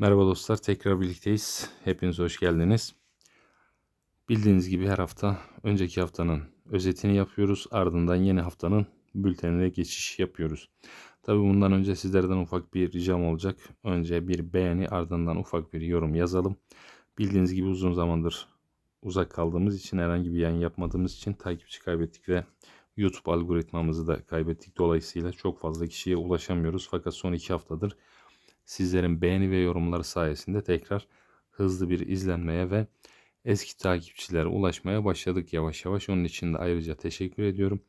Merhaba dostlar, tekrar birlikteyiz. Hepiniz hoş geldiniz. Bildiğiniz gibi her hafta önceki haftanın özetini yapıyoruz. Ardından yeni haftanın bültenine geçiş yapıyoruz. Tabi bundan önce sizlerden ufak bir ricam olacak. Önce bir beğeni ardından ufak bir yorum yazalım. Bildiğiniz gibi uzun zamandır uzak kaldığımız için herhangi bir yayın yapmadığımız için takipçi kaybettik ve YouTube algoritmamızı da kaybettik. Dolayısıyla çok fazla kişiye ulaşamıyoruz. Fakat son iki haftadır sizlerin beğeni ve yorumları sayesinde tekrar hızlı bir izlenmeye ve eski takipçilere ulaşmaya başladık yavaş yavaş. Onun için de ayrıca teşekkür ediyorum.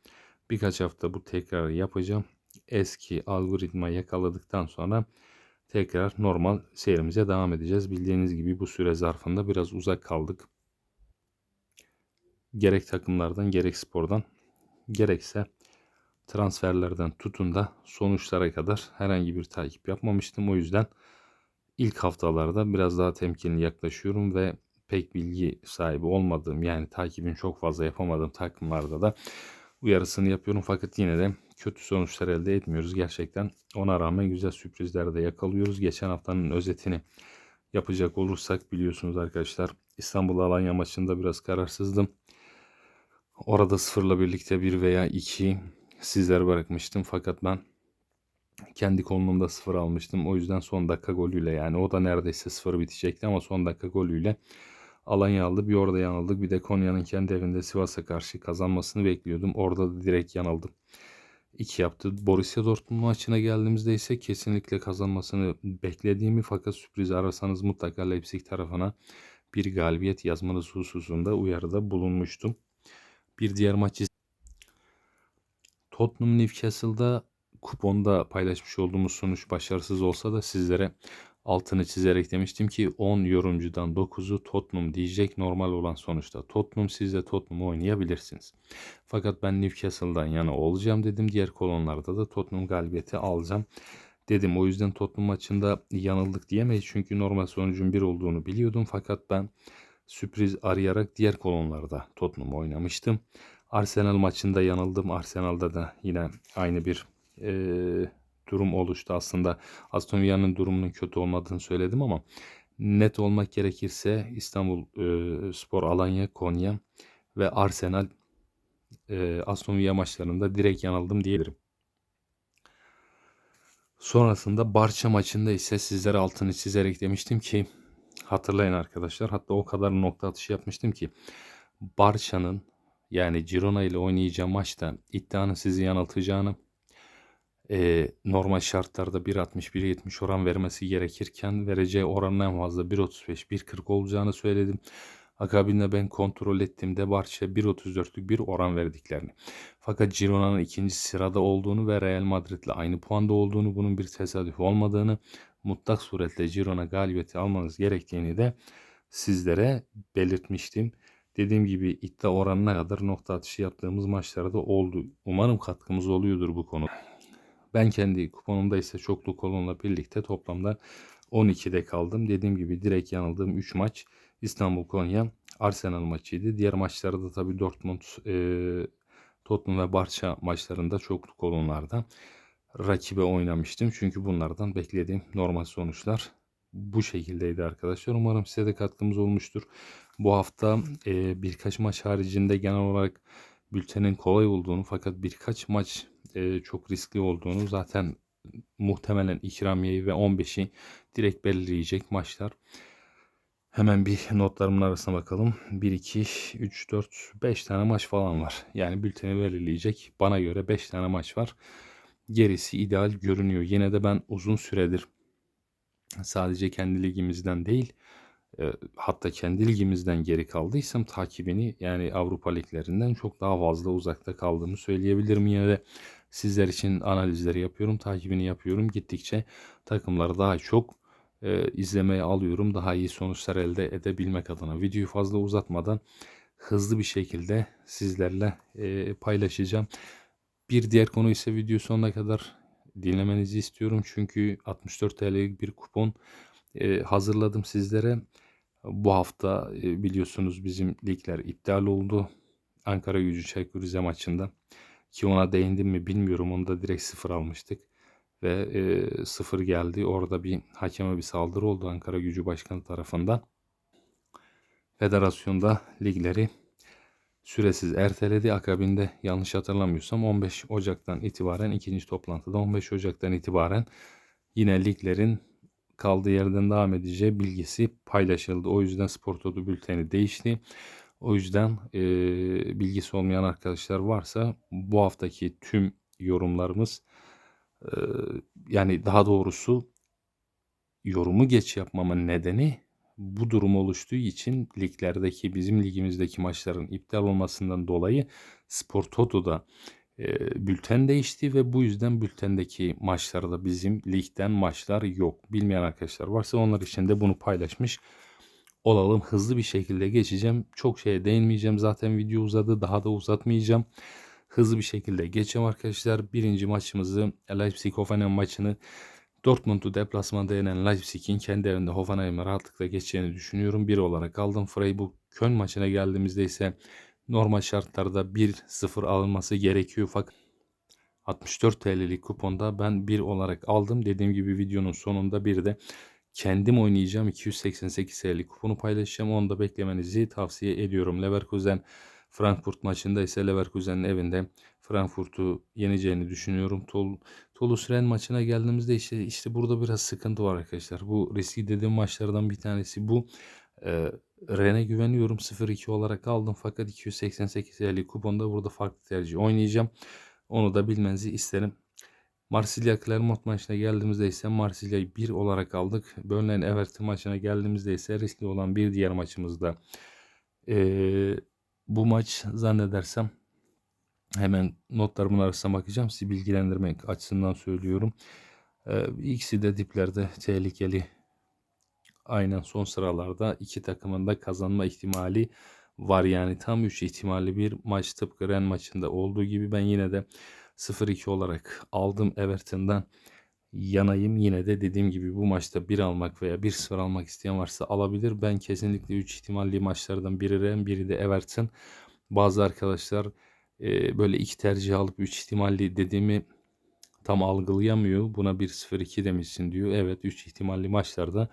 Birkaç hafta bu tekrarı yapacağım. Eski algoritma yakaladıktan sonra tekrar normal seyrimize devam edeceğiz. Bildiğiniz gibi bu süre zarfında biraz uzak kaldık. Gerek takımlardan gerek spordan gerekse transferlerden tutun da sonuçlara kadar herhangi bir takip yapmamıştım. O yüzden ilk haftalarda biraz daha temkinli yaklaşıyorum ve pek bilgi sahibi olmadığım yani takibin çok fazla yapamadığım takımlarda da uyarısını yapıyorum. Fakat yine de kötü sonuçlar elde etmiyoruz. Gerçekten ona rağmen güzel sürprizler de yakalıyoruz. Geçen haftanın özetini yapacak olursak biliyorsunuz arkadaşlar İstanbul Alanya maçında biraz kararsızdım. Orada sıfırla birlikte bir veya iki sizlere bırakmıştım. Fakat ben kendi konumumda sıfır almıştım. O yüzden son dakika golüyle yani o da neredeyse sıfır bitecekti ama son dakika golüyle Alanya aldı. Bir orada yanıldık. Bir de Konya'nın kendi evinde Sivas'a karşı kazanmasını bekliyordum. Orada da direkt yanıldım. 2 yaptı. Borussia Dortmund maçına geldiğimizde ise kesinlikle kazanmasını beklediğimi fakat sürpriz ararsanız mutlaka Leipzig tarafına bir galibiyet yazmanız hususunda uyarıda bulunmuştum. Bir diğer maç Tottenham Newcastle'da kuponda paylaşmış olduğumuz sonuç başarısız olsa da sizlere altını çizerek demiştim ki 10 yorumcudan 9'u Tottenham diyecek normal olan sonuçta. Tottenham siz de Tottenham oynayabilirsiniz. Fakat ben Newcastle'dan yana olacağım dedim. Diğer kolonlarda da Tottenham galibiyeti alacağım dedim. O yüzden Tottenham maçında yanıldık diyemeyiz. Çünkü normal sonucun 1 olduğunu biliyordum. Fakat ben sürpriz arayarak diğer kolonlarda Tottenham oynamıştım. Arsenal maçında yanıldım. Arsenal'da da yine aynı bir e, durum oluştu. Aslında Aston Villa'nın durumunun kötü olmadığını söyledim ama net olmak gerekirse İstanbul e, Spor Alanya, Konya ve Arsenal e, Aston Villa maçlarında direkt yanıldım diyebilirim. Sonrasında Barça maçında ise sizlere altını çizerek demiştim ki hatırlayın arkadaşlar hatta o kadar nokta atışı yapmıştım ki Barça'nın yani Girona ile oynayacağı maçta iddianın sizi yanıltacağını e, normal şartlarda 1.60-1.70 oran vermesi gerekirken vereceği oranın en fazla 1.35-1.40 olacağını söyledim. Akabinde ben kontrol ettiğimde Barça 1.34'lük bir oran verdiklerini. Fakat Girona'nın ikinci sırada olduğunu ve Real Madrid'le aynı puanda olduğunu, bunun bir tesadüf olmadığını, mutlak suretle Girona galibiyeti almanız gerektiğini de sizlere belirtmiştim. Dediğim gibi iddia oranına kadar nokta atışı yaptığımız maçlarda oldu. Umarım katkımız oluyordur bu konu. Ben kendi kuponumda ise çoklu kolonla birlikte toplamda 12'de kaldım. Dediğim gibi direkt yanıldığım 3 maç İstanbul Konya Arsenal maçıydı. Diğer maçlarda tabii Dortmund, e, Tottenham ve Barça maçlarında çoklu kolonlarda rakibe oynamıştım. Çünkü bunlardan beklediğim normal sonuçlar bu şekildeydi arkadaşlar. Umarım size de katkımız olmuştur. Bu hafta e, birkaç maç haricinde genel olarak bültenin kolay olduğunu fakat birkaç maç e, çok riskli olduğunu zaten muhtemelen ikramiyeyi ve 15'i direkt belirleyecek maçlar. Hemen bir notlarımın arasına bakalım. 1, 2, 3, 4, 5 tane maç falan var. Yani bülteni belirleyecek. Bana göre 5 tane maç var. Gerisi ideal görünüyor. Yine de ben uzun süredir sadece kendi ligimizden değil hatta kendi ligimizden geri kaldıysam takibini yani Avrupa liglerinden çok daha fazla uzakta kaldığımı söyleyebilirim. Yine de sizler için analizleri yapıyorum, takibini yapıyorum. Gittikçe takımları daha çok e, izlemeye alıyorum. Daha iyi sonuçlar elde edebilmek adına. Videoyu fazla uzatmadan hızlı bir şekilde sizlerle e, paylaşacağım. Bir diğer konu ise video sonuna kadar dinlemenizi istiyorum. Çünkü 64 TL'lik bir kupon e, hazırladım sizlere. Bu hafta e, biliyorsunuz bizim ligler iptal oldu. Ankara gücü Çaykur Rize maçında. Ki ona değindim mi bilmiyorum. Onu da direkt sıfır almıştık. ve e, sıfır geldi. Orada bir hakeme bir saldırı oldu Ankara Gücü Başkanı tarafından. Federasyonda ligleri süresiz erteledi. Akabinde yanlış hatırlamıyorsam 15 Ocak'tan itibaren ikinci toplantıda 15 Ocak'tan itibaren yine liglerin kaldığı yerden devam edeceği bilgisi paylaşıldı. O yüzden Spor Toto bülteni değişti. O yüzden e, bilgisi olmayan arkadaşlar varsa bu haftaki tüm yorumlarımız e, yani daha doğrusu yorumu geç yapmamın nedeni bu durum oluştuğu için liglerdeki bizim ligimizdeki maçların iptal olmasından dolayı Spor Toto'da bülten değişti ve bu yüzden bültendeki maçlarda bizim ligden maçlar yok. Bilmeyen arkadaşlar varsa onlar için de bunu paylaşmış olalım. Hızlı bir şekilde geçeceğim. Çok şeye değinmeyeceğim. Zaten video uzadı. Daha da uzatmayacağım. Hızlı bir şekilde geçeceğim arkadaşlar. Birinci maçımızı Leipzig Hoffenheim maçını Dortmund'u deplasmanda yenen Leipzig'in kendi evinde Hoffenheim'e rahatlıkla geçeceğini düşünüyorum. Bir olarak aldım. Freiburg Köln maçına geldiğimizde ise normal şartlarda 1-0 alınması gerekiyor. Fakat 64 TL'lik kuponda ben 1 olarak aldım. Dediğim gibi videonun sonunda bir de kendim oynayacağım 288 TL'lik kuponu paylaşacağım. Onu da beklemenizi tavsiye ediyorum. Leverkusen Frankfurt maçında ise Leverkusen'in evinde Frankfurt'u yeneceğini düşünüyorum. Tol Toulouse Rennes maçına geldiğimizde işte işte burada biraz sıkıntı var arkadaşlar. Bu riski dediğim maçlardan bir tanesi bu. Ee, Ren'e güveniyorum 0-2 olarak aldım fakat 288 TL'lik kuponda burada farklı tercih oynayacağım. Onu da bilmenizi isterim. Marsilya Clermont maçına geldiğimizde ise Marsilya'yı 1 olarak aldık. Burnley'in Everton maçına geldiğimizde ise riskli olan bir diğer maçımızda. Ee, bu maç zannedersem hemen notlarımın arasına bakacağım. Sizi bilgilendirmek açısından söylüyorum. Ee, ikisi de diplerde tehlikeli. Aynen son sıralarda iki takımın da kazanma ihtimali var. Yani tam 3 ihtimalli bir maç tıpkı Ren maçında olduğu gibi ben yine de 0-2 olarak aldım Everton'dan yanayım. Yine de dediğim gibi bu maçta 1 almak veya 1-0 almak isteyen varsa alabilir. Ben kesinlikle 3 ihtimalli maçlardan biri Ren, biri de Everton. Bazı arkadaşlar e, böyle iki tercih alıp 3 ihtimalli dediğimi tam algılayamıyor. Buna 1-0-2 demişsin diyor. Evet 3 ihtimalli maçlarda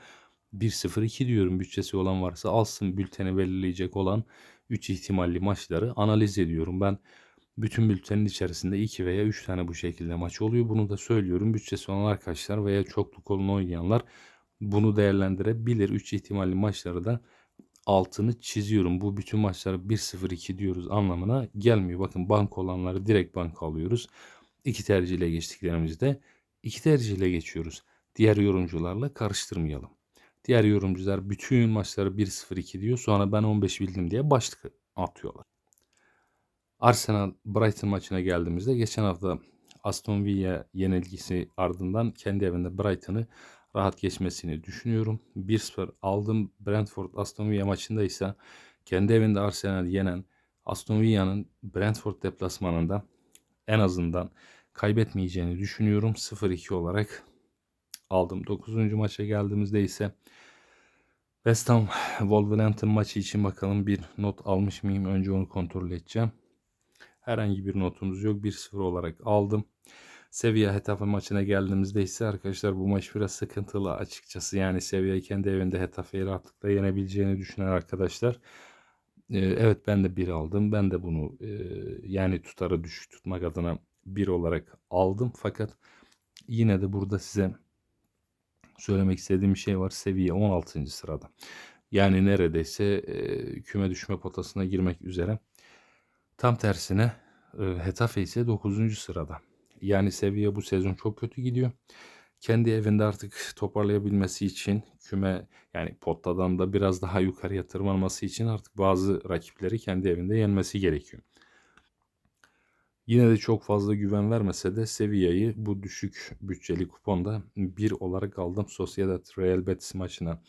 1-0-2 diyorum. Bütçesi olan varsa alsın bülteni belirleyecek olan 3 ihtimalli maçları analiz ediyorum. Ben bütün bültenin içerisinde 2 veya 3 tane bu şekilde maç oluyor. Bunu da söylüyorum. Bütçesi olan arkadaşlar veya çoklu kolunu oynayanlar bunu değerlendirebilir. 3 ihtimalli maçları da altını çiziyorum. Bu bütün maçları 1-0-2 diyoruz anlamına gelmiyor. Bakın bank olanları direkt bank alıyoruz. İki tercihle geçtiklerimizde iki tercihle geçiyoruz. Diğer yorumcularla karıştırmayalım. Diğer yorumcular bütün maçları 1-0-2 diyor. Sonra ben 15 bildim diye başlık atıyorlar. Arsenal Brighton maçına geldiğimizde geçen hafta Aston Villa yenilgisi ardından kendi evinde Brighton'ı rahat geçmesini düşünüyorum. 1-0 aldım. Brentford Aston Villa maçında ise kendi evinde Arsenal yenen Aston Villa'nın Brentford deplasmanında en azından kaybetmeyeceğini düşünüyorum. 0-2 olarak aldım. 9. maça geldiğimizde ise West Ham Wolverhampton maçı için bakalım bir not almış mıyım? Önce onu kontrol edeceğim. Herhangi bir notumuz yok. 1-0 olarak aldım. Sevilla Hetafe maçına geldiğimizde ise arkadaşlar bu maç biraz sıkıntılı açıkçası. Yani Sevilla kendi evinde Hetafe'yi rahatlıkla yenebileceğini düşünen arkadaşlar. Ee, evet ben de bir aldım. Ben de bunu e, yani tutarı düşük tutmak adına bir olarak aldım. Fakat yine de burada size söylemek istediğim bir şey var. Seviye 16. sırada. Yani neredeyse e, küme düşme potasına girmek üzere. Tam tersine e, Hetafe ise 9. sırada. Yani seviye bu sezon çok kötü gidiyor. Kendi evinde artık toparlayabilmesi için küme yani pottadan da biraz daha yukarıya tırmanması için artık bazı rakipleri kendi evinde yenmesi gerekiyor. Yine de çok fazla güven vermese de Sevilla'yı bu düşük bütçeli kuponda bir olarak aldım. Sociedad Real Betis maçına.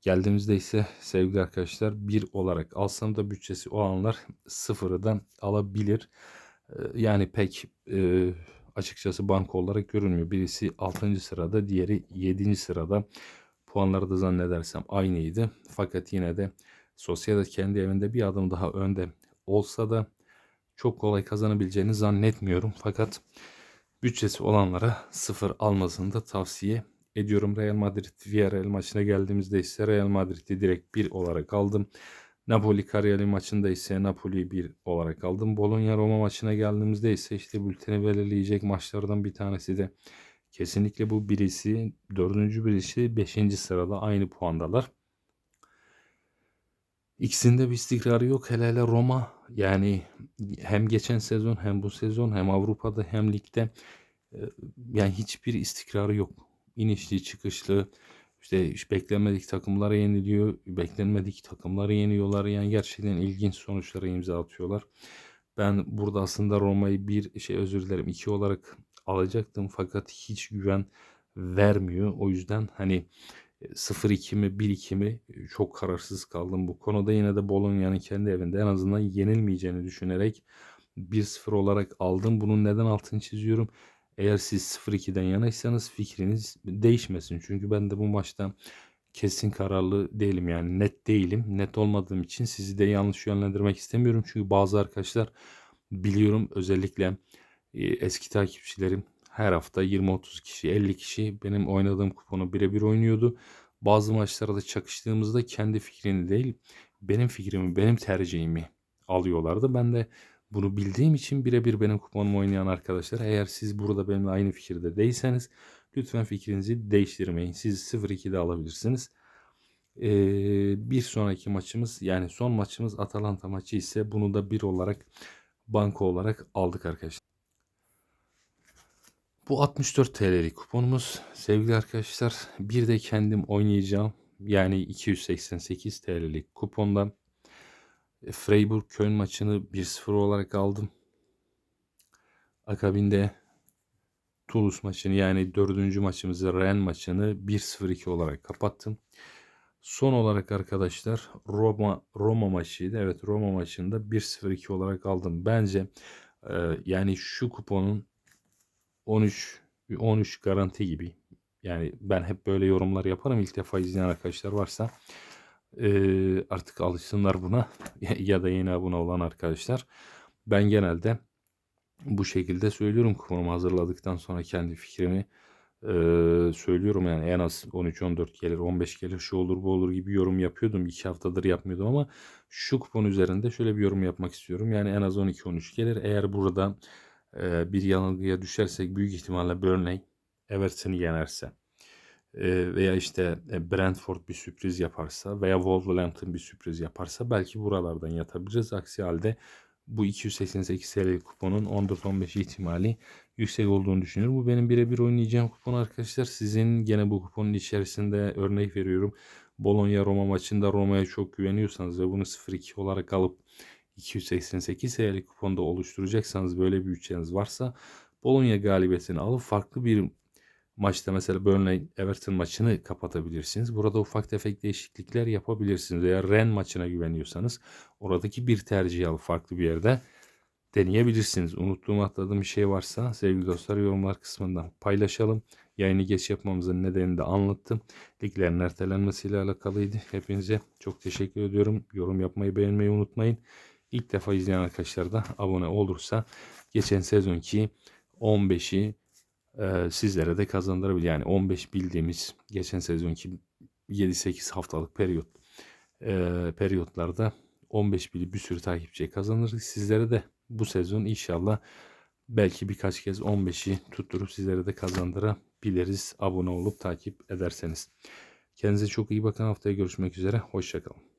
Geldiğimizde ise sevgili arkadaşlar bir olarak alsam da bütçesi o anlar sıfırı da alabilir. Yani pek e, açıkçası banka olarak görünmüyor. Birisi 6. sırada, diğeri 7. sırada. Puanları da zannedersem aynıydı. Fakat yine de Sociedad kendi evinde bir adım daha önde olsa da çok kolay kazanabileceğini zannetmiyorum. Fakat bütçesi olanlara sıfır almasını da tavsiye ediyorum. Real Madrid Villarreal maçına geldiğimizde ise Real Madrid'i direkt 1 olarak aldım. Napoli Cagliari maçında ise Napoli'yi 1 olarak aldım. Bologna Roma maçına geldiğimizde ise işte bülteni belirleyecek maçlardan bir tanesi de kesinlikle bu birisi. Dördüncü birisi beşinci sırada aynı puandalar. İkisinde bir istikrarı yok. Hele hele Roma yani hem geçen sezon hem bu sezon hem Avrupa'da hem ligde e, yani hiçbir istikrarı yok. İnişli çıkışlı işte hiç beklenmedik takımlara yeniliyor. Beklenmedik takımları yeniyorlar. Yani gerçekten ilginç sonuçlara imza atıyorlar. Ben burada aslında Roma'yı bir şey özür dilerim iki olarak alacaktım fakat hiç güven vermiyor. O yüzden hani 0-2 mi 1-2 mi çok kararsız kaldım bu konuda. Yine de Bologna'nın kendi evinde en azından yenilmeyeceğini düşünerek 1-0 olarak aldım. Bunun neden altını çiziyorum? Eğer siz 0-2'den yanaysanız fikriniz değişmesin. Çünkü ben de bu maçta kesin kararlı değilim yani net değilim. Net olmadığım için sizi de yanlış yönlendirmek istemiyorum. Çünkü bazı arkadaşlar biliyorum özellikle eski takipçilerim her hafta 20-30 kişi 50 kişi benim oynadığım kuponu birebir oynuyordu. Bazı maçlarda çakıştığımızda kendi fikrini değil benim fikrimi benim tercihimi alıyorlardı. Ben de bunu bildiğim için birebir benim kuponumu oynayan arkadaşlar eğer siz burada benimle aynı fikirde değilseniz lütfen fikrinizi değiştirmeyin. Siz 0-2'de alabilirsiniz. Ee, bir sonraki maçımız yani son maçımız Atalanta maçı ise bunu da bir olarak banko olarak aldık arkadaşlar. Bu 64 TL'lik kuponumuz sevgili arkadaşlar. Bir de kendim oynayacağım. Yani 288 TL'lik kupondan Freiburg Köln maçını 1-0 olarak aldım. Akabinde Toulouse maçını yani dördüncü maçımızı Rennes maçını 1-0-2 olarak kapattım. Son olarak arkadaşlar Roma Roma maçıydı. Evet Roma maçında 1-0-2 olarak aldım. Bence e, yani şu kuponun 13 13 garanti gibi. Yani ben hep böyle yorumlar yaparım. İlk defa izleyen arkadaşlar varsa e, artık alışsınlar buna ya da yeni abone olan arkadaşlar. Ben genelde bu şekilde söylüyorum kuponumu hazırladıktan sonra kendi fikrimi e, söylüyorum yani en az 13-14 gelir 15 gelir şu olur bu olur gibi yorum yapıyordum 2 haftadır yapmıyordum ama şu kupon üzerinde şöyle bir yorum yapmak istiyorum yani en az 12-13 gelir eğer burada e, bir yanılgıya düşersek büyük ihtimalle Burnley Everton'ı yenerse e, veya işte Brentford bir sürpriz yaparsa veya Wolverhampton bir sürpriz yaparsa belki buralardan yatabiliriz. Aksi halde bu 288 TL kuponun 14-15 ihtimali yüksek olduğunu düşünüyorum. Bu benim birebir oynayacağım kupon arkadaşlar. Sizin gene bu kuponun içerisinde örnek veriyorum. Bologna Roma maçında Roma'ya çok güveniyorsanız ve bunu 0-2 olarak alıp 288 TL kuponda oluşturacaksanız böyle bir bütçeniz varsa Bologna galibiyetini alıp farklı bir maçta mesela Burnley Everton maçını kapatabilirsiniz. Burada ufak tefek değişiklikler yapabilirsiniz. Eğer Ren maçına güveniyorsanız oradaki bir tercih alıp farklı bir yerde deneyebilirsiniz. Unuttuğum atladığım bir şey varsa sevgili dostlar yorumlar kısmından paylaşalım. Yayını geç yapmamızın nedenini de anlattım. Liglerin ertelenmesiyle alakalıydı. Hepinize çok teşekkür ediyorum. Yorum yapmayı beğenmeyi unutmayın. İlk defa izleyen arkadaşlar da abone olursa geçen sezonki 15'i e, sizlere de kazandırabilir. Yani 15 bildiğimiz geçen sezonki 7-8 haftalık periyot e, periyotlarda 15 bili bir sürü takipçiye kazanırız. Sizlere de bu sezon inşallah belki birkaç kez 15'i tutturup sizlere de kazandırabiliriz. Abone olup takip ederseniz. Kendinize çok iyi bakın. Haftaya görüşmek üzere. Hoşçakalın.